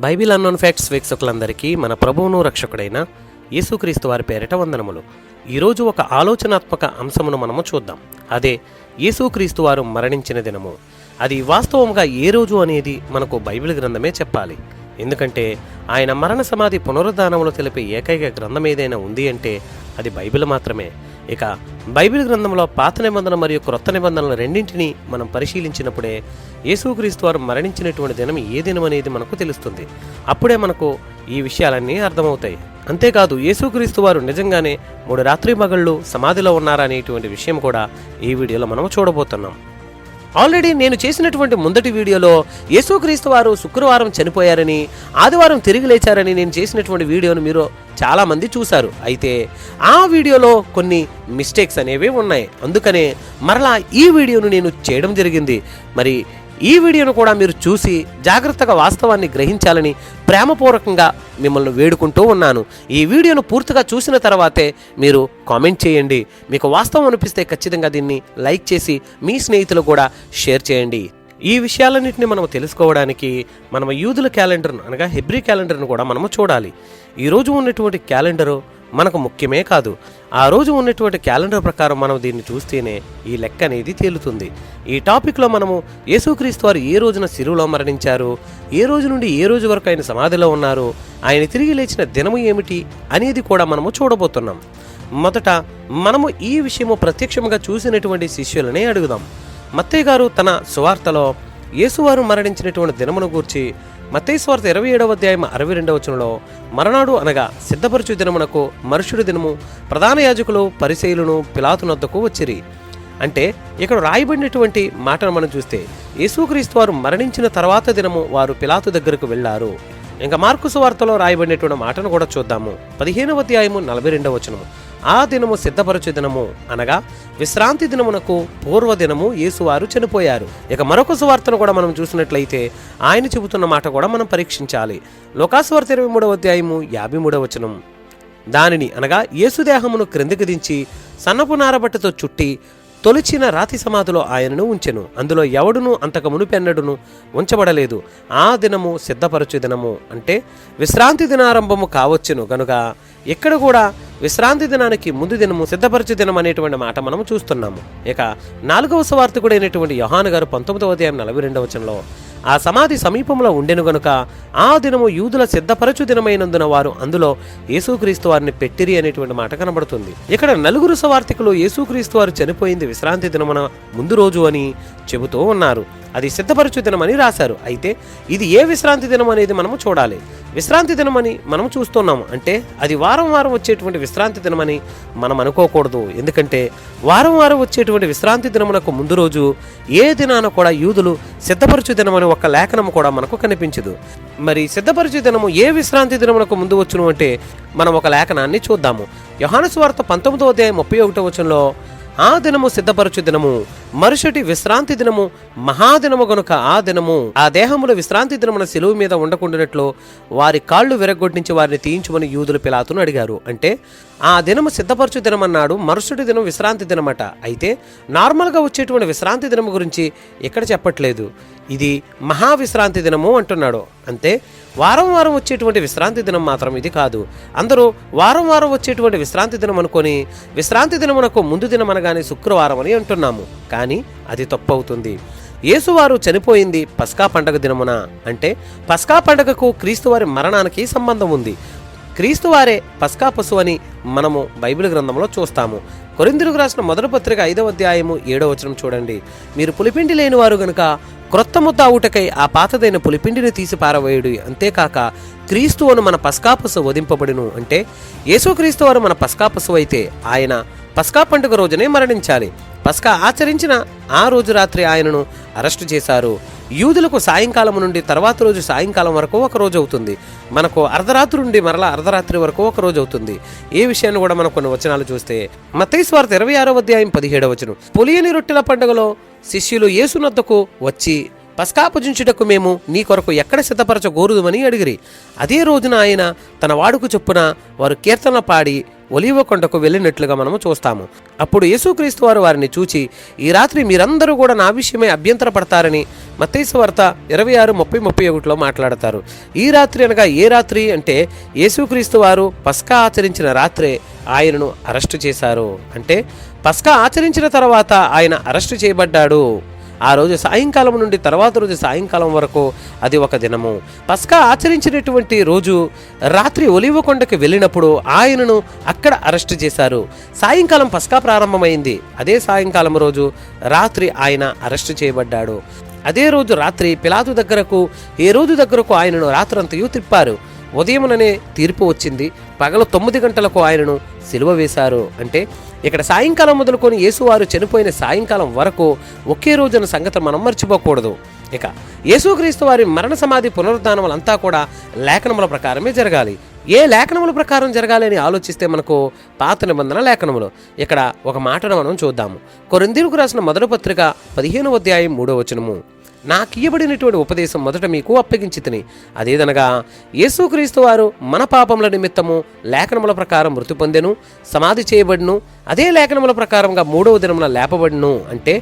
Bible unknown facts వీక్షకులందరికీ మన ప్రభువును రక్షకుడైన యేసుక్రీస్తు వారి పేరిట వందనములు. ఈరోజు ఒక ఆలోచనాత్మక అంశమును మనము చూద్దాం. అదే యేసుక్రీస్తు వారు మరణించిన దినము. అది వాస్తవంగా ఏ రోజు అనేది మనకు బైబిల్ గ్రంథమే చెప్పాలి. ఎందుకంటే ఆయన మరణ సమాధి పునరుద్ధానములు తెలిపే ఏకైక గ్రంథం ఏదైనా ఉంది అంటే అది బైబిల్ మాత్రమే. ఇక బైబిల్ గ్రంథంలో పాత నిబంధన మరియు క్రొత్త నిబంధనల రెండింటినీ మనం పరిశీలించినప్పుడే యేసుక్రీస్తు వారు మరణించినటువంటి దినం ఏ దినం అనేది మనకు తెలుస్తుంది. అప్పుడే మనకు ఈ విషయాలన్నీ అర్థమవుతాయి. అంతేకాదు యేసుక్రీస్తు వారు నిజంగానే మూడు రాత్రి మగళ్ళు సమాధిలో ఉన్నారనేటువంటి విషయం కూడా ఈ వీడియోలో మనం చూడబోతున్నాం. ఆల్రెడీ నేను చేసినటువంటి ముందటి వీడియోలో యేసుక్రీస్తు వారు శుక్రవారం చనిపోయారని ఆదివారం తిరిగి లేచారని నేను చేసినటువంటి వీడియోను మీరు చాలామంది చూశారు. అయితే ఆ వీడియోలో కొన్ని మిస్టేక్స్ అనేవి ఉన్నాయి. అందుకనే మరలా ఈ వీడియోను నేను చేయడం జరిగింది. మరి ఈ వీడియోను కూడా మీరు చూసి జాగ్రత్తగా వాస్తవాన్ని గ్రహించాలని ప్రేమపూర్వకంగా మిమ్మల్ని వేడుకుంటూ ఉన్నాను. ఈ వీడియోను పూర్తిగా చూసిన తర్వాతే మీరు కామెంట్ చేయండి. మీకు వాస్తవం అనిపిస్తే ఖచ్చితంగా దీన్ని లైక్ చేసి మీ స్నేహితులు కూడా షేర్ చేయండి. ఈ విషయాలన్నింటినీ మనం తెలుసుకోవడానికి మనం యూదుల క్యాలెండర్ను అనగా హెబ్రీ క్యాలెండర్ను కూడా మనము చూడాలి. ఈరోజు ఉన్నటువంటి క్యాలెండరు మనకు ముఖ్యమే కాదు. ఆ రోజు ఉన్నటువంటి క్యాలెండర్ ప్రకారం మనం దీన్ని చూస్తేనే ఈ లెక్క అనేది తేలుతుంది. ఈ టాపిక్లో మనము యేసుక్రీస్తు వారు ఏ రోజున సిరువులో మరణించారు? ఏ రోజు నుండి ఏ రోజు వరకు ఆయన సమాధిలో ఉన్నారు? ఆయన తిరిగి లేచిన దినము ఏమిటి? అనేది కూడా మనము చూడబోతున్నాం. మొదట మనము ఈ విషయము ప్రత్యక్షంగా చూసినటువంటి శిష్యులనే అడుగుదాం. మత్తయ్య గారు తన సువార్తలో యేసువారు మరణించినటువంటి దినమును గూర్చి మత్తయి స్వార్థ ఇరవై ఏడవ అధ్యాయం అరవై రెండవ వచనంలో మరణాడు అనగా సిద్ధపరచు దినమునకు మరుషుడి దినము ప్రధాన యాజకులు పరిశైలును పిలాతునొద్దకు వచ్చిరి. అంటే ఇక్కడ రాయబడినటువంటి మాటను మనం చూస్తే యేసుక్రీస్తు వారు మరణించిన తర్వాత దినము వారు పిలాతు దగ్గరకు వెళ్ళారు. ఇంకా మార్కుసు వార్తలో రాయబడినటువంటి మాటను కూడా చూద్దాము. పదిహేనవ అధ్యాయము నలభై రెండవ వచనము. ఆ దినము సిద్ధపరచు దినము అనగా విశ్రాంతి దినమునకు పూర్వ దినము యేసువారు చనిపోయారు. ఇక మరొక సువార్తను కూడా మనం చూసినట్లయితే ఆయన చెబుతున్న మాట కూడా మనం పరీక్షించాలి. లోకాసువార్త ఇరవై మూడవ అధ్యాయము యాభై మూడవ వచనం. దానిని అనగా యేసుదేహమును క్రిందికి దించి సన్నపు నారబట్టతో చుట్టి తొలిచిన రాతి సమాధిలో ఆయనను ఉంచెను. అందులో ఎవడును అంతకు మునిపెన్నడును ఉంచబడలేదు. ఆ దినము సిద్ధపరచు దినము అంటే విశ్రాంతి దినారంభము కావచ్చును. గనుక ఇక్కడ కూడా విశ్రాంతి దినానికి ముందు దినము సిద్ధపరచు దినం అనేటువంటి మాట మనము చూస్తున్నాము. ఇక నాలుగవ స్వార్థకుడైనటువంటి యోహాను గారు పంతొమ్మిదవ అధ్యాయం నలభై రెండవ వచనంలో ఆ సమాధి సమీపంలో ఉండెను గనుక ఆ దినము యూదుల సిద్ధపరచు దినమైనందున వారు అందులో యేసుక్రీస్తు వారిని పెట్టిరి అనేటువంటి మాట కనబడుతుంది. ఇక్కడ నలుగురు సవార్థికులు యేసుక్రీస్తు వారు చనిపోయింది విశ్రాంతి దినమున ముందు రోజు అని చెబుతూ ఉన్నారు. అది సిద్ధపరచు దినమని రాశారు. అయితే ఇది ఏ విశ్రాంతి దినం అనేది మనము చూడాలి. విశ్రాంతి దినమని మనం చూస్తున్నాము. అంటే అది వారం వారం వచ్చేటువంటి విశ్రాంతి దినమని మనం అనుకోకూడదు. ఎందుకంటే వారం వారం వచ్చేటువంటి విశ్రాంతి దినమునకు ముందు రోజు ఏ దినాన కూడా యూదులు సిద్ధపరచు దినమని ఒక లేఖనం కూడా మనకు కనిపించదు. మరి సిద్ధపరచు దినము ఏ విశ్రాంతి దినమునకు ముందు వచ్చును అంటే మనం ఒక లేఖనాన్ని చూద్దాము. యోహాను వార్త పంతొమ్మిదో అధ్యాయం ముప్పై ఒకటో వచనంలో ఆ దినము సిద్ధపరచు దినము మరుసటి విశ్రాంతి దినము మహాదినము గనుక ఆ దినము ఆ దేహములు విశ్రాంతి దినమున సెలువు మీద ఉండకుండానట్లు వారి కాళ్ళు విరగొట్టించి వారిని తీయించమని యూదులు పిలాతును అడిగారు. అంటే ఆ దినము సిద్ధపరచు దినమన్నాడు మరుసటి దినం విశ్రాంతి దినమట. అయితే నార్మల్గా వచ్చేటువంటి విశ్రాంతి దినము గురించి ఇక్కడ చెప్పట్లేదు. ఇది మహా విశ్రాంతి దినము అంటున్నాడు. అంతే వారం వారం వచ్చేటువంటి విశ్రాంతి దినం మాత్రం ఇది కాదు. అందరూ వారం వారం వచ్చేటువంటి విశ్రాంతి దినం అనుకొని విశ్రాంతి దినమునకు ముందు దినం అనగానే శుక్రవారం అని అంటున్నాము. కానీ అది తప్పవుతుంది. యేసువారు చనిపోయింది పస్కా పండగ దినమున. అంటే పస్కా పండగకు క్రీస్తువారి మరణానికి సంబంధం ఉంది. క్రీస్తువారే పస్కా పశువు అని మనము బైబిల్ గ్రంథంలో చూస్తాము. కొరిందులకు రాసిన మొదటి పత్రిక ఐదవ అధ్యాయము ఏడవ వచనం చూడండి. మీరు పులిపిండి లేని వారు గనుక క్రొత్త ముద్ద అవుటకై ఆ పాతదైన పులిపిండిని తీసి పారవేయుడు. అంతేకాక క్రీస్తు అను మన పస్కాపసు వధింపబడును. అంటే యేసుక్రీస్తు వారు మన పస్కాపసు అయితే ఆయన పస్కా పండుగ రోజునే మరణించాలి. పస్కా ఆచరించిన ఆ రోజు రాత్రి ఆయనను అరెస్టు చేశారు. యూదులకు సాయంకాలం నుండి తర్వాత రోజు సాయంకాలం వరకు ఒక రోజు అవుతుంది. మనకు అర్ధరాత్రి నుండి మరలా అర్ధరాత్రి వరకు ఒక రోజు అవుతుంది. ఏ విషయాన్ని కూడా మనం కొన్ని వచనాలు చూస్తే మత్తయి స్వార్థ ఇరవై ఆరో అధ్యాయం పదిహేడవ వచనం. పులియని రొట్టెల పండుగలో శిష్యులు యేసునద్దకు వచ్చి పస్కా పూజించుటకు మేము నీ కొరకు ఎక్కడ సిద్ధపరచగోరుదుమని అడిగిరి. అదే రోజున ఆయన తన వాడుకు చొప్పున వారు కీర్తన పాడి ఒలివ కొండకు వెళ్ళినట్లుగా మనము చూస్తాము. అప్పుడు యేసుక్రీస్తు వారు వారిని చూచి ఈ రాత్రి మీరందరూ కూడా నా విషయమై అభ్యంతర పడతారని మత్తైసు వార్త ఇరవై ఆరు ముప్పై ముప్పై ఒకటిలో మాట్లాడతారు. ఈ రాత్రి అనగా ఏ రాత్రి? అంటే యేసుక్రీస్తు వారు పస్కా ఆచరించిన రాత్రే ఆయనను అరెస్టు చేశారు. అంటే పస్కా ఆచరించిన తర్వాత ఆయన అరెస్టు చేయబడ్డాడు. ఆ రోజు సాయంకాలం నుండి తర్వాత రోజు సాయంకాలం వరకు అది ఒక దినము. పస్కా ఆచరించినటువంటి రోజు రాత్రి ఒలివకొండకు వెళ్ళినప్పుడు ఆయనను అక్కడ అరెస్ట్ చేశారు. సాయంకాలం పస్కా ప్రారంభమైంది. అదే సాయంకాలం రోజు రాత్రి ఆయన అరెస్ట్ చేయబడ్డాడు. అదే రోజు రాత్రి పిలాతు దగ్గరకు ఏ రోజు దగ్గరకు ఆయనను రాత్రంతయు తిప్పారు. ఉదయముననే తీర్పు వచ్చింది. పగలు తొమ్మిది గంటలకు ఆయనను సిలువ వేశారు. అంటే ఇక్కడ సాయంకాలం మొదలుకొని యేసువారు చనిపోయిన సాయంకాలం వరకు ఒకే రోజున సంగతి మనం మర్చిపోకూడదు. ఇక యేసుక్రీస్తు వారి మరణ సమాధి పునరుద్ధానములంతా కూడా లేఖనముల ప్రకారమే జరగాలి. ఏ లేఖనముల ప్రకారం జరగాలి అని ఆలోచిస్తే మనకు పాత నిబంధన లేఖనములు. ఇక్కడ ఒక మాటను మనం చూద్దాము. కొరిందీరుకు రాసిన మొదటి పత్రిక పదిహేను అధ్యాయం మూడో వచనము. నాకు ఇయ్యబడినటువంటి ఉపదేశం మొదట మీకు అప్పగించి తిని అదేదనగా యేసుక్రీస్తు వారు మన పాపముల నిమిత్తము లేఖనముల ప్రకారం మృతి పొందెను సమాధి చేయబడిను అదే లేఖనముల ప్రకారంగా మూడవ దినమున లేపబడిను అంటే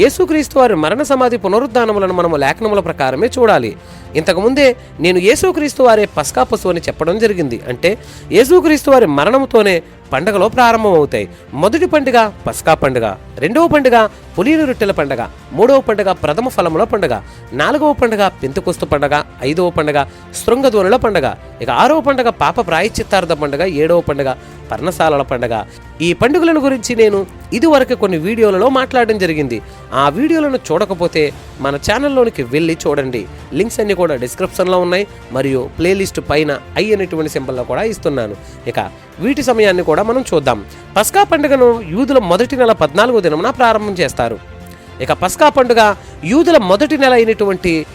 యేసుక్రీస్తు వారి మరణ సమాధి పునరుద్ధానములను మనము లేఖనముల ప్రకారమే చూడాలి. ఇంతకుముందే నేను యేసుక్రీస్తు వారే పస్కా పశువు అని చెప్పడం జరిగింది. అంటే యేసుక్రీస్తు వారి మరణముతోనే పండగలో ప్రారంభమవుతాయి. మొదటి పండుగ పస్కా పండుగ రెండవ పండుగ పులిని రొట్టెల పండుగ మూడవ పండుగ ప్రథమ ఫలముల పండుగ నాలుగవ పండుగ పెంతుకొస్తు పండుగ ఐదవ పండుగ శృంగధ్వనుల పండుగ ఇక ఆరవ పండుగ పాప ప్రాయశ్చిత్తార్థ పండుగ ఏడవ పండుగ పర్ణశాలల పండుగ. ఈ పండుగలను గురించి నేను ఇదివరకు కొన్ని వీడియోలలో మాట్లాడడం జరిగింది. ఆ వీడియోలను చూడకపోతే మన ఛానల్లోనికి వెళ్ళి చూడండి. లింక్స్ అన్నీ కూడా డిస్క్రిప్షన్లో ఉన్నాయి. మరియు ప్లేలిస్ట్ పైన ఐ అనేటువంటి సింబల్లో కూడా ఇస్తున్నాను. ఇక వీటి సమయాన్ని కూడా మనం చూద్దాం. పస్కా పండుగను యూదుల మొదటి నెల పద్నాలుగో దినమున ప్రారంభం చేస్తారు. ఇక పస్కా పండుగ యూదుల మొదటి నెల అయినటువంటి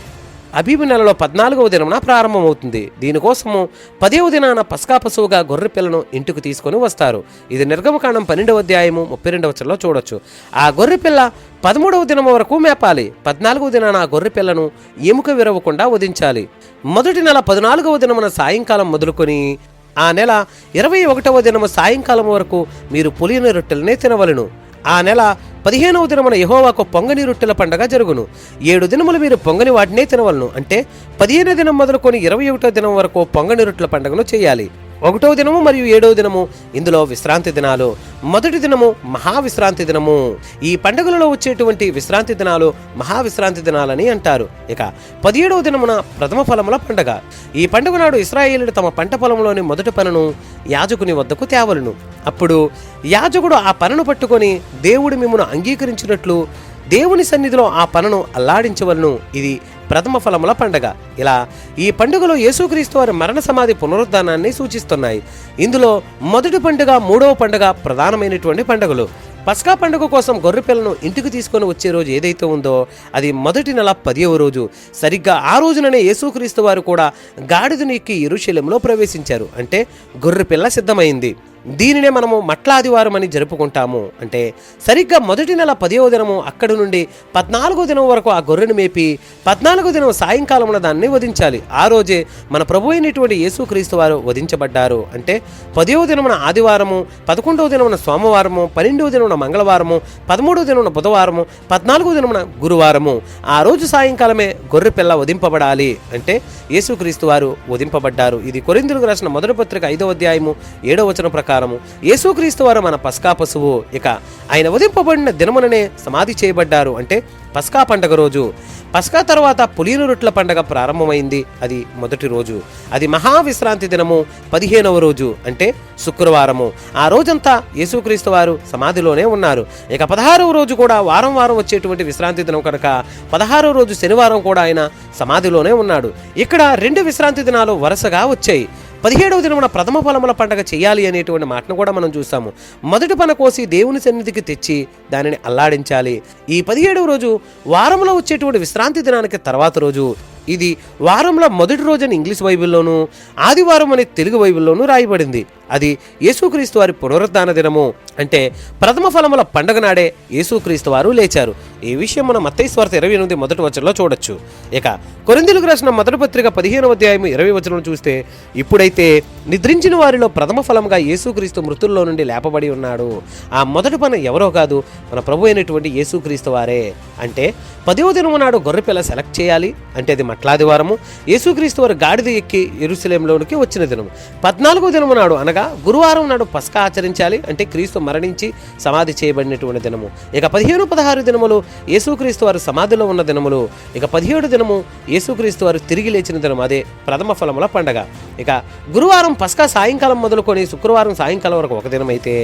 అబీబు నెలలో పద్నాలుగవ దినమున ప్రారంభమవుతుంది. దీనికోసము పదేవ దినాన పస్కా పశువుగా గొర్రె పిల్లను ఇంటికి తీసుకొని వస్తారు. ఇది నిర్గమకాండం పన్నెండవ అధ్యాయము ముప్పై రెండవ వచనంలో చూడొచ్చు. ఆ గొర్రె పిల్ల పదమూడవ దినం వరకు మేపాలి. పద్నాలుగవ దినాన ఆ గొర్రె పిల్లను ఎముక విరవకుండా వధించాలి. మొదటి నెల పద్నాలుగవ దినమున సాయంకాలం మొదలుకొని ఆ నెల ఇరవై ఒకటవ దినము సాయంకాలం వరకు మీరు పులియని రొట్టెలనే తినవలను. ఆ నెల పదిహేనవ దినమున యహోవాకు పొంగని రొట్టెల పండగ జరుగును. ఏడు దినములు మీరు పొంగని వాటినే తినవలను. అంటే పదిహేను దినం మొదలుకొని ఇరవై ఒకటో దినం వరకు పొంగని రొట్టెల పండుగను చేయాలి. ఒకటో దినము మరియు ఏడవ దినము. ఇందులో విశ్రాంతి దినాలు. మొదటి దినము మహావిశ్రాంతి దినము. ఈ పండుగలలో వచ్చేటువంటి విశ్రాంతి దినాలు మహావిశ్రాంతి దినాలని అంటారు. ఇక పదిహేడవ దినమున ప్రథమ ఫలముల పండగ. ఈ పండుగ నాడు ఇస్రాయేలీలు తమ పంట పొలంలోని మొదటి పనును యాజకుని వద్దకు తేవలను. అప్పుడు యాజకుడు ఆ పనును పట్టుకొని దేవుడు మిమ్మను అంగీకరించినట్లు దేవుని సన్నిధిలో ఆ పనను అల్లాడించవలను. ఇది ప్రథమ ఫలముల పండగ. ఇలా ఈ పండుగలో యేసుక్రీస్తు వారి మరణ సమాధి పునరుద్ధానాన్ని సూచిస్తున్నాయి. ఇందులో మొదటి పండుగ మూడవ పండుగ ప్రధానమైనటువంటి పండుగలు. పస్కా పండుగ కోసం గొర్రెపిల్లను ఇంటికి తీసుకొని వచ్చే రోజు ఏదైతే ఉందో అది మొదటి నెల పదివ రోజు. సరిగ్గా ఆ రోజుననే యేసుక్రీస్తు వారు కూడా గాడిదను ఎక్కి ఎరుశల్యంలో ప్రవేశించారు. అంటే గొర్రెపిల్ల సిద్ధమైంది. దీనినే మనము మట్ల ఆదివారం అని జరుపుకుంటాము. అంటే సరిగ్గా మొదటి నెల పదివ దినము అక్కడి నుండి పద్నాలుగో దినం వరకు ఆ గొర్రెను మేపి పద్నాలుగో దినం సాయంకాలమున దాన్ని వధించాలి. ఆ రోజే మన ప్రభు అయినటువంటి యేసుక్రీస్తు వారు వధించబడ్డారు. అంటే పదివ దినమున ఆదివారము పదకొండవ దినమున సోమవారము పన్నెండవ దినమున మంగళవారము పదమూడవ దినమున బుధవారము పద్నాలుగో దినమున గురువారము. ఆ రోజు సాయంకాలమే గొర్రె పిల్ల వధింపబడాలి. అంటే యేసుక్రీస్తు వారు వధింపబడ్డారు. ఇది కొరిందులకు రాసిన మొదటి పత్రిక ఐదవ అధ్యాయము ఏడవ వచనం ప్రకారము యేసుక్రీస్తు వారు మన పస్కా పశువు. ఇక ఆయన ఉదింపబడిన దినముననే సమాధి చేయబడ్డారు. అంటే పస్కా పండగ రోజు. పస్కా తర్వాత పులియను రొట్ల పండగ ప్రారంభమైంది. అది మొదటి రోజు. అది మహావిశ్రాంతి దినము పదిహేనవ రోజు. అంటే శుక్రవారము. ఆ రోజంతా యేసుక్రీస్తు వారు సమాధిలోనే ఉన్నారు. ఇక పదహారవ రోజు కూడా వారం వారం వచ్చేటువంటి విశ్రాంతి దినం కనుక పదహారవ రోజు శనివారం కూడా ఆయన సమాధిలోనే ఉన్నాడు. ఇక్కడ రెండు విశ్రాంతి దినాలు వరుసగా వచ్చాయి. పదిహేడవ దినమున ప్రథమ ఫలముల పండగ చేయాలి అనేటువంటి మాటను కూడా మనం చూసాము మొదటి పన కోసి దేవుని సన్నిధికి తెచ్చి దానిని అల్లాడించాలి. ఈ పదిహేడవ రోజు వారంలో వచ్చేటువంటి విశ్రాంతి దినానికి తర్వాత రోజు ఇది వారంలో మొదటి రోజున ఇంగ్లీష్ బైబిల్లోనూ ఆదివారం అనే తెలుగు బైబిల్లోనూ రాయబడింది. అది యేసుక్రీస్తు వారి పునరుద్ధాన దినము. అంటే ప్రథమ ఫలముల పండగ నాడే యేసుక్రీస్తు వారు లేచారు. ఈ విషయం మనం మత్తయి స్వార్థ ఇరవై ఎనిమిది మొదటి వచనంలో చూడొచ్చు. ఇక కొరిందులకు రాసిన మొదటి పత్రిక పదిహేను అధ్యాయం ఇరవై వచనం చూస్తే ఇప్పుడైతే నిద్రించిన వారిలో ప్రథమ ఫలంగా యేసుక్రీస్తు మృతుల్లో నుండి లేపబడి ఉన్నాడు. ఆ మొదటి పని ఎవరో కాదు మన ప్రభు అయినటువంటి యేసుక్రీస్తు వారే. అంటే పదవ దినము నాడు గొర్రెపిల్ల సెలెక్ట్ చేయాలి అంటే అది మట్లాదివారము. యేసుక్రీస్తు వారు గాడిద ఎక్కి ఎరుసలేంలోనికి వచ్చిన దినము. పద్నాలుగో దినము నాడు అనగా గురువారం నాడు పస్కా ఆచరించాలి అంటే క్రీస్తు మరణించి సమాధి చేయబడినటువంటి దినము. ఇక పదిహేను పదహారు దినములు యేసుక్రీస్తు వారు సమాధిలో ఉన్న దినములు. ఇక పదిహేడు దినము యేసుక్రీస్తు వారు తిరిగి లేచిన దినం అదే ప్రథమ ఫలముల పండగ. ఇక గురువారం పస్కా సాయంకాలం మొదలుకొని శుక్రవారం సాయంకాలం వరకు ఒక దినం అయితే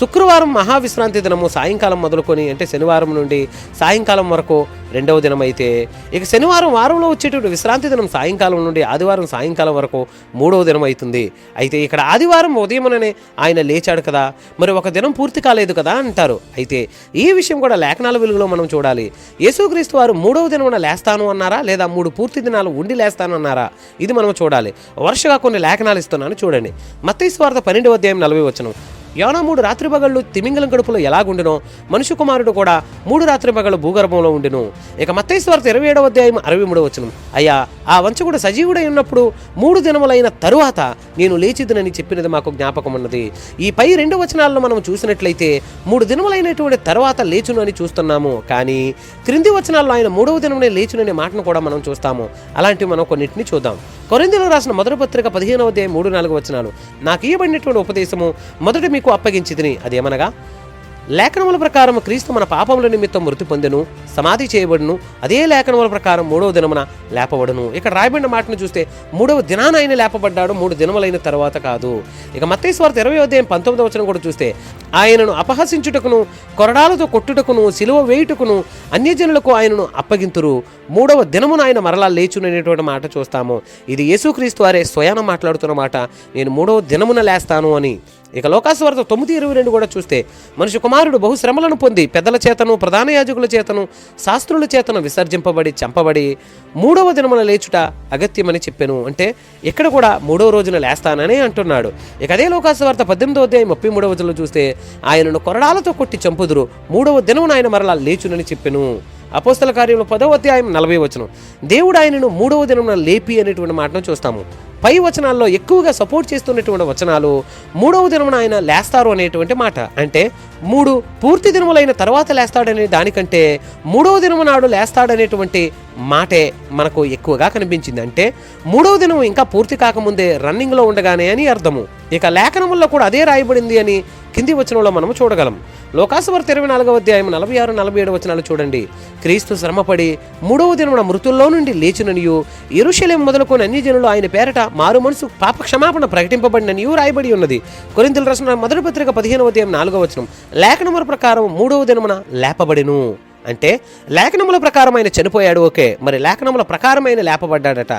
శుక్రవారం మహావిశ్రాంతి దినము సాయంకాలం మొదలుకొని అంటే శనివారం నుండి సాయంకాలం వరకు రెండవ దినం అయితే ఇక శనివారం వారంలో వచ్చేటువంటి విశ్రాంతి దినం సాయంకాలం నుండి ఆదివారం సాయంకాలం వరకు మూడవ దినం అవుతుంది అయితే ఇక్కడ ఆదివారం ఉదయముననే ఆయన లేచాడు కదా మరి ఒక దినం పూర్తి కాలేదు కదా అంటారు. అయితే ఈ విషయం కూడా లేఖనాల వెలుగులో మనం చూడాలి. యేసుక్రీస్తు వారు మూడవ దినమున లేస్తాను అన్నారా లేదా మూడు పూర్తి దినాలు ఉండి లేస్తాను అన్నారా? ఇది మనం చూడాలి. వరుసగా కొన్ని లేఖనాలు ఇస్తున్నాను చూడండి. మత్తయి పన్నెండవ అధ్యాయం నలభై వచనం. యోనా మూడు రాత్రి పగళ్ళు తిమింగలం గడుపులో ఎలాగుండెనో మనుషు కుమారుడు కూడా మూడు రాత్రి పగళ్ళు భూగర్భంలో ఉండెను. ఇక మత్తైస్వార్త ఇరవై ఏడవ అధ్యాయం అరవై మూడవ వచనం. అయ్యా ఆ వంచకుడు సజీవుడై ఉన్నప్పుడు మూడు దినములైన తరువాత నేను లేచిదనని చెప్పినది మాకు జ్ఞాపకం ఉన్నది ఈ పై రెండు వచనాలను మనం చూసినట్లయితే మూడు దినములైనటువంటి తర్వాత లేచును అని చూస్తున్నాము. కానీ క్రింది వచనాల్లో ఆయన మూడవ దినమునే లేచుననే మాటను కూడా మనం చూస్తాము. అలాంటివి మనం కొన్నింటిని చూద్దాం. కొరిందులో రాసిన మొదటి పత్రిక పదిహేనవ అధ్యాయం మూడు నాలుగు వచనాలు. నాకు ఇవ్వబడినటువంటి ఉపదేశము మొదట మీకు అప్పగించితిని. అదేమనగా లేఖనముల ప్రకారం క్రీస్తు మన పాపముల నిమిత్తం మృతి పొందెను సమాధి చేయబడును. అదే లేఖనముల ప్రకారం మూడవ దినమున లేపబడును. ఇక్కడ రాయబడిన మాటను చూస్తే మూడవ దినాన ఆయన లేపబడ్డాడు మూడు దినములైన తర్వాత కాదు. ఇక మత్తేశ్వార్త ఇరవై అధ్యాయం పంతొమ్మిదవ వచనం కూడా చూస్తే ఆయనను అపహసించుటకును కొరడాలతో కొట్టుటకును సిలువ వేయుటకును అన్యజనులకు ఆయనను అప్పగింతురు. మూడవ దినమున ఆయన మరలా లేచుననేటువంటి మాట చూస్తాము. ఇది యేసుక్రీస్తు వారే స్వయాన మాట్లాడుతున్న మాట. నేను మూడవ దినమున లేస్తాను అని. ఇక లోకాసువార్త తొమ్మిది ఇరవై రెండు కూడా చూస్తే మనిషి కుమారుడు బహు శ్రమలను పొంది పెద్దల చేతను ప్రధాన యాజకుల చేతను శాస్త్రుల చేతను విసర్జింపబడి చంపబడి మూడవ దినమున లేచుట అగత్యమని చెప్పాను. అంటే ఇక్కడ కూడా మూడవ రోజున లేస్తానని అంటున్నాడు. ఇక అదే లోకాసువార్త పద్దెనిమిదో అధ్యాయం ముప్పై మూడవ వచనంలో చూస్తే ఆయనను కొరడాలతో కొట్టి చంపుదురు మూడవ దినమున ఆయన మరలా లేచునని చెప్పెను. అపోస్తల కార్యంలో పదవ అధ్యాయం నలభై వచనం. దేవుడు ఆయనను మూడవ దినమున లేపి అనేటువంటి మాటను చూస్తాము. పై వచనాల్లో ఎక్కువగా సపోర్ట్ చేస్తున్నటువంటి వచనాలు మూడవ దినమున ఆయన లేస్తారు అనేటువంటి మాట. అంటే మూడు పూర్తి దినములైన తర్వాత లేస్తాడనే దానికంటే మూడవ దినము నాడు లేస్తాడనేటువంటి మాటే మనకు ఎక్కువగా కనిపించింది. అంటే మూడవ దినం ఇంకా పూర్తి కాకముందే రన్నింగ్లో ఉండగానే అని అర్థము. ఇక లేఖనముల్లో కూడా అదే రాయబడింది అని కింది వచనంలో మనము చూడగలం. లోకాసువార్త ఇరవై నాలుగవ అధ్యాయం నలభై ఆరు నలభై ఏడు వచనాలు చూడండి. క్రీస్తు శ్రమపడి మూడవ దినమున మృతుల్లో నుండి లేచిననియు ఇరుషలేం మొదలుకొని అన్ని జనులు ఆయన పేరట మారు మనసు పాప క్షమాపణ ప్రకటింపబడిననియు రాయబడి ఉన్నది. కొరింతలు రాసిన మొదటి పత్రిక పదిహేనవ అధ్యాయం నాలుగవ వచనం. లేఖనముల ప్రకారం మూడవ దినమున లేపబడిను. అంటే లేఖనముల ప్రకారం ఆయన చనిపోయాడు ఓకే. మరి లేఖనముల ప్రకారం ఆయన లేపబడ్డాడట.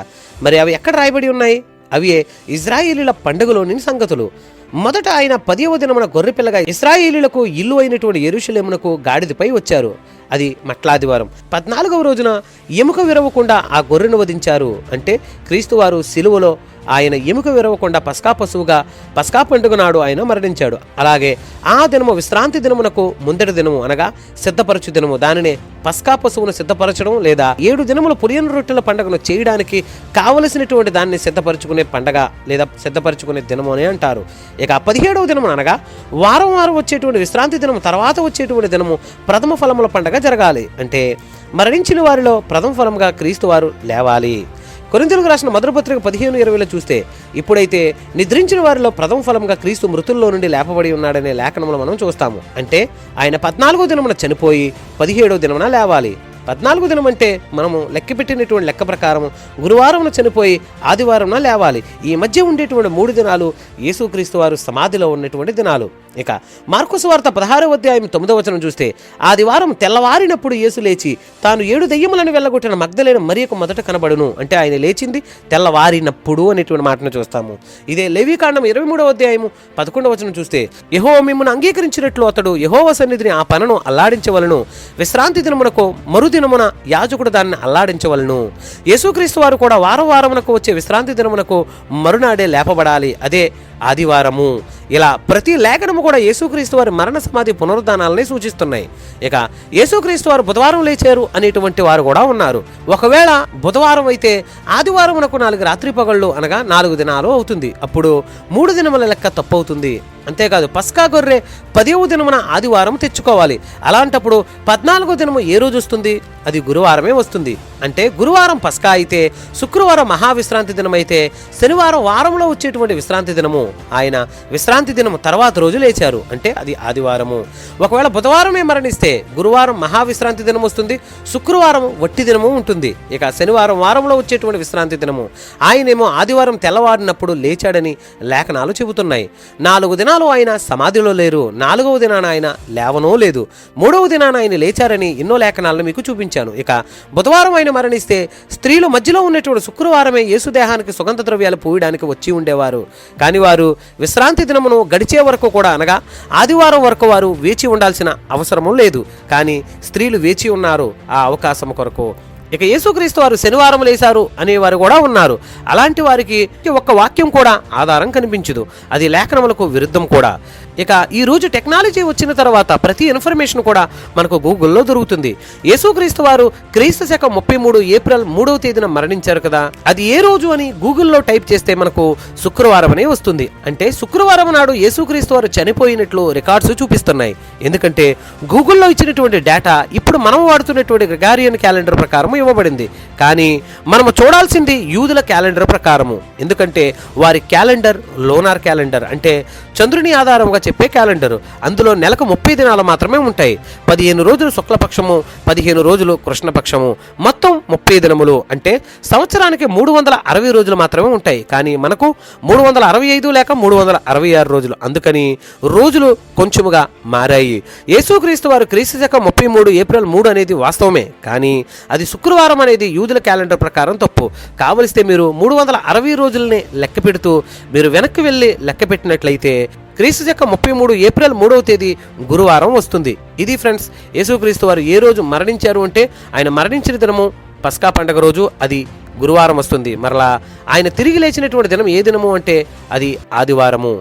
మరి అవి ఎక్కడ రాయబడి ఉన్నాయి? అవే ఇజ్రాయేలీల పండుగలోని సంగతులు. మొదట ఆయన పదివ దినమున గొర్రెపిల్లగా ఇస్రాయేలీలకు ఇల్లు అయినటువంటి ఎరుషులేమునకు గాడిదపై వచ్చారు. అది మట్లాదివారం. పద్నాలుగవ రోజున ఎముక విరవకుండా ఆ గొర్రెను వధించారు. అంటే క్రీస్తు వారు సిలువలో ఆయన ఎముక విరవకుండా పస్కా పశువుగా పస్కా పండుగ నాడు ఆయన మరణించాడు. అలాగే ఆ దినము విశ్రాంతి దినమునకు ముందటి దినము అనగా సిద్ధపరచు దినము. దానినే పస్కా పశువును సిద్ధపరచడం లేదా ఏడు దినముల పులియన రొట్టెల పండుగను చేయడానికి కావలసినటువంటి దాన్ని సిద్ధపరచుకునే పండగ లేదా సిద్ధపరచుకునే దినము అని అంటారు. ఇక పదిహేడవ దినము అనగా వారం వారం వచ్చేటువంటి విశ్రాంతి దినము తర్వాత వచ్చేటువంటి దినము ప్రథమ ఫలముల పండగ జరగాలి. అంటే మరణించిన వారిలో ప్రథమ ఫలంగా క్రీస్తు వారు లేవాలి. కొరింతలకు రాసిన మధురపత్రిక పదిహేను ఇరవైలో చూస్తే ఇప్పుడైతే నిద్రించిన వారిలో ప్రథమ ఫలంగా క్రీస్తు మృతుల్లో నుండి లేపబడి ఉన్నాడనే లేఖనములు మనం చూస్తాము. అంటే ఆయన పద్నాలుగో దినమున చనిపోయి పదిహేడో దినమున లేవాలి. పద్నాలుగు దినం అంటే మనము లెక్క పెట్టినటువంటి లెక్క ప్రకారం గురువారం చనిపోయి ఆదివారంన లేవాలి. ఈ మధ్య ఉండేటువంటి మూడు దినాలు యేసుక్రీస్తు వారు సమాధిలో ఉన్నటువంటి దినాలు. ఇక మార్కుసు వార్త పదహారవ అధ్యాయం తొమ్మిదవ వచనం చూస్తే ఆదివారం తెల్లవారినప్పుడు యేసు లేచి తాను ఏడు దెయ్యములను వెళ్ళగొట్టిన మగ్ధలేని మరియకు మొదట కనబడును. అంటే ఆయన లేచింది తెల్లవారినప్పుడు అనేటువంటి మాటను చూస్తాము. ఇదే లేవికాండం ఇరవై మూడవ అధ్యాయము పదకొండవ వచనం చూస్తే యహో మిమ్మల్ని అంగీకరించినట్లు అతడు యహోవ సన్నిధిని ఆ పనను అల్లాడించవలను. విశ్రాంతి దినమునకు మరుదినమున యాజకుడు దాన్ని అల్లాడించవలను. యేసుక్రీస్తు వారు కూడా వారం వారమునకు వచ్చే విశ్రాంతి దినమునకు మరునాడే లేపబడాలి. అదే ఆదివారము. ఇలా ప్రతి లేఖనము కూడా యేసుక్రీస్తు వారి మరణ సమాధి పునరుద్ధానాలని సూచిస్తున్నాయి. ఇక యేసుక్రీస్తు వారు బుధవారం లేచారు అనేటువంటి వారు కూడా ఉన్నారు. ఒకవేళ బుధవారం అయితే ఆదివారమునకు నాలుగు రాత్రి పగళ్ళు అనగా నాలుగు దినాలు అవుతుంది. అప్పుడు మూడు దినముల లెక్క తప్పు అవుతుంది. అంతేకాదు పస్కా గొర్రె పదివ దినమున ఆదివారం తెచ్చుకోవాలి. అలాంటప్పుడు పద్నాలుగో దినము ఏ రోజు వస్తుంది? అది గురువారమే వస్తుంది. అంటే గురువారం పస్కా అయితే శుక్రవారం మహావిశ్రాంతి దినం అయితే శనివారం వారంలో వచ్చేటువంటి విశ్రాంతి దినము. ఆయన విశ్రాంతి దినము తర్వాత రోజు లేచారు. అంటే అది ఆదివారము. ఒకవేళ బుధవారమే మరణిస్తే గురువారం మహావిశ్రాంతి దినం వస్తుంది శుక్రవారం వట్టి దినము ఉంటుంది. ఇక శనివారం వారంలో వచ్చేటువంటి విశ్రాంతి దినము. ఆయనేమో ఆదివారం తెల్లవారినప్పుడు లేచాడని లేఖనాలు చెబుతున్నాయి. నాలుగు దినాలు ఆయన సమాధిలో లేరు. నాలుగవ దినాన ఆయన లేవనో లేదు. మూడవ దినాన ఆయన లేచారని ఎన్నో లేఖనాలను మీకు చూపించాను. ఇక బుధవారం ఆయన మరణిస్తే స్త్రీలు మధ్యలో ఉన్నటువంటి శుక్రవారమే యేసుదేహానికి సుగంధ ద్రవ్యాలు పూయడానికి వచ్చి ఉండేవారు. కానీ వారు విశ్రాంతి దినమును గడిచే వరకు కూడా అనగా ఆదివారం వరకు వారు వేచి ఉండాల్సిన అవసరము లేదు. కానీ స్త్రీలు వేచి ఉన్నారు ఆ అవకాశం కొరకు. ఇక యేసుక్రీస్తు వారు శనివారం లేశారు అనేవారు కూడా ఉన్నారు. అలాంటి వారికి ఒక్క వాక్యం కూడా ఆధారం కనిపించదు. అది లేఖనములకు విరుద్ధం కూడా. ఇక ఈ రోజు టెక్నాలజీ వచ్చిన తర్వాత ప్రతి ఇన్ఫర్మేషన్ కూడా మనకు గూగుల్లో దొరుకుతుంది. యేసుక్రీస్తు వారు క్రీస్తు శకం ముప్పై మూడు ఏప్రిల్ మూడవ తేదీన మరణించారు కదా. అది ఏ రోజు అని గూగుల్లో టైప్ చేస్తే మనకు శుక్రవారం అనే వస్తుంది. అంటే శుక్రవారం నాడు యేసుక్రీస్తు వారు చనిపోయినట్లు రికార్డ్స్ చూపిస్తున్నాయి. ఎందుకంటే గూగుల్లో ఇచ్చినటువంటి డేటా ఇప్పుడు మనం వాడుతున్నటువంటి గ్రిగారియన్ క్యాలెండర్ ప్రకారం ఇవ్వబడింది. కానీ మనము చూడాల్సింది యూదుల క్యాలెండర్ ప్రకారము. ఎందుకంటే వారి క్యాలెండర్ లోనార్ క్యాలెండర్ అంటే చంద్రుని ఆధారంగా చెప్పే క్యాలెండరు. అందులో నెలకు ముప్పై దినాలు మాత్రమే ఉంటాయి. పదిహేను రోజులు శుక్లపక్షము పదిహేను రోజులు కృష్ణపక్షము. మొత్తం ముప్పై దినములు అంటే సంవత్సరానికి మూడు వందల అరవై రోజులు మాత్రమే ఉంటాయి. కానీ మనకు మూడు వందల అరవై ఐదు లేక మూడు వందల అరవై ఆరు రోజులు. అందుకని రోజులు కొంచెముగా మారాయి. యేసుక్రీస్తు వారు క్రీస్తు శకం ముప్పై మూడు ఏప్రిల్ మూడు అనేది వాస్తవమే. కానీ అది శుక్రవారం అనేది యూదుల క్యాలెండర్ ప్రకారం తప్పు. కావలిస్తే మీరు మూడు వందల అరవై రోజులనే లెక్క పెడుతూ మీరు వెనక్కి వెళ్ళి లెక్క పెట్టినట్లయితే క్రీస్తు యొక్క ముప్పై మూడు ఏప్రిల్ మూడవ తేదీ గురువారం వస్తుంది. ఇది ఫ్రెండ్స్ యేసుక్రీస్తు వారు ఏ రోజు మరణించారు అంటే ఆయన మరణించిన దినము పస్కా పండగ రోజు అది గురువారం వస్తుంది. మరలా ఆయన తిరిగి లేచినటువంటి దినం ఏ దినము అంటే అది ఆదివారము.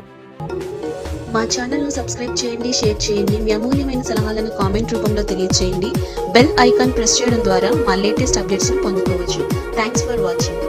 మా ఛానల్ను సబ్స్క్రైబ్ చేయండి షేర్ చేయండి మీ అమూల్యమైన సలహాలను కామెంట్ రూపంలో తెలియజేయండి బెల్ ఐకాన్ ప్రెస్ చేయడం ద్వారా మా latest updates పొందుకోవచ్చు. Thanks for watching.